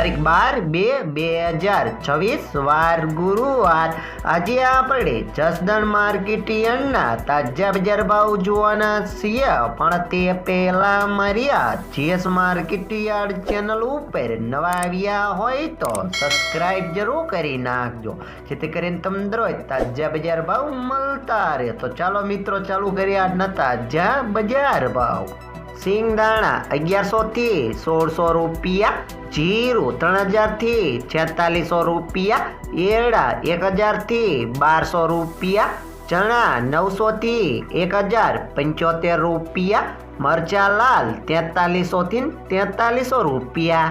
તારીખ બાર બે બે હજાર છવ્વીસ, વાર ગુરુવાર. આજે આપણે જસદણ માર્કેટ યાર્ડના તાજા બજાર ભાવ જોવાના છીએ. પણ તે પહેલાં માર્યા, જીએસ માર્કેટ યાર્ડ ચેનલ ઉપર નવા આવ્યા હોય તો સબસ્ક્રાઇબ જરૂર કરી નાખજો. જેથી કરીને તમને દરરોજ તાજા બજાર ભાવ મળતા રહે. તો ચાલો મિત્રો, ચાલુ કરીએ આજના તાજા બજાર ભાવ. સિંગદાણા અગિયારસો થી સોળસો રૂપિયા, જીરું ત્રણ હજારથી છેતાલીસો રૂપિયા એરડા એક હજારથી બારસો રૂપિયા, ચણા નવસો થી એક હજાર પંચોતેર રૂપિયા, મરચા લાલ તેતાલીસો થી તેતાલીસો રૂપિયા.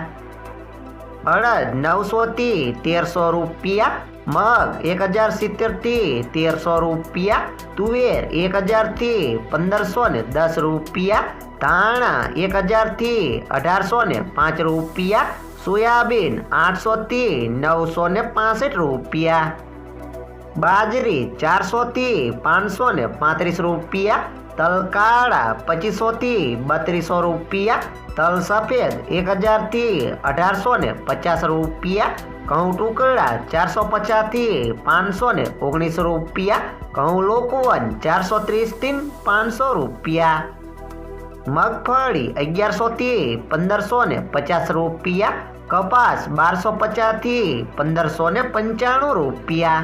અડદ નવસો થી તેરસો રૂપિયા, મગ એક હજાર સિત્તેરથી તેરસો રૂપિયા, તુવેર એક હજારથી પંદરસો ને દસ રૂપિયા ધાણા એક હજારથી અઢારસો ને પાંચ રૂપિયા, સોયાબીન આઠસો થી નવસો ને પાસઠ રૂપિયા. બાજરી ચારસો થી પાંચસો ને પાંત્રીસ રૂપિયા, તલકાળા પચીસો થી બત્રીસો રૂપિયા તલ સફેદ એક હજારથી અઢારસો ને પચાસ રૂપિયા, ઘઉં ટુકડા ચારસો પચાસથી પાંચસો ને ઓગણીસ રૂપિયા, ઘઉં લોકવન ચારસો ત્રીસથી પાંચસો રૂપિયા. મગફળી અગિયારસો થી પંદરસો ને પચાસ રૂપિયા, કપાસ બારસો પચાસથી પંદરસો ને પંચાણું રૂપિયા.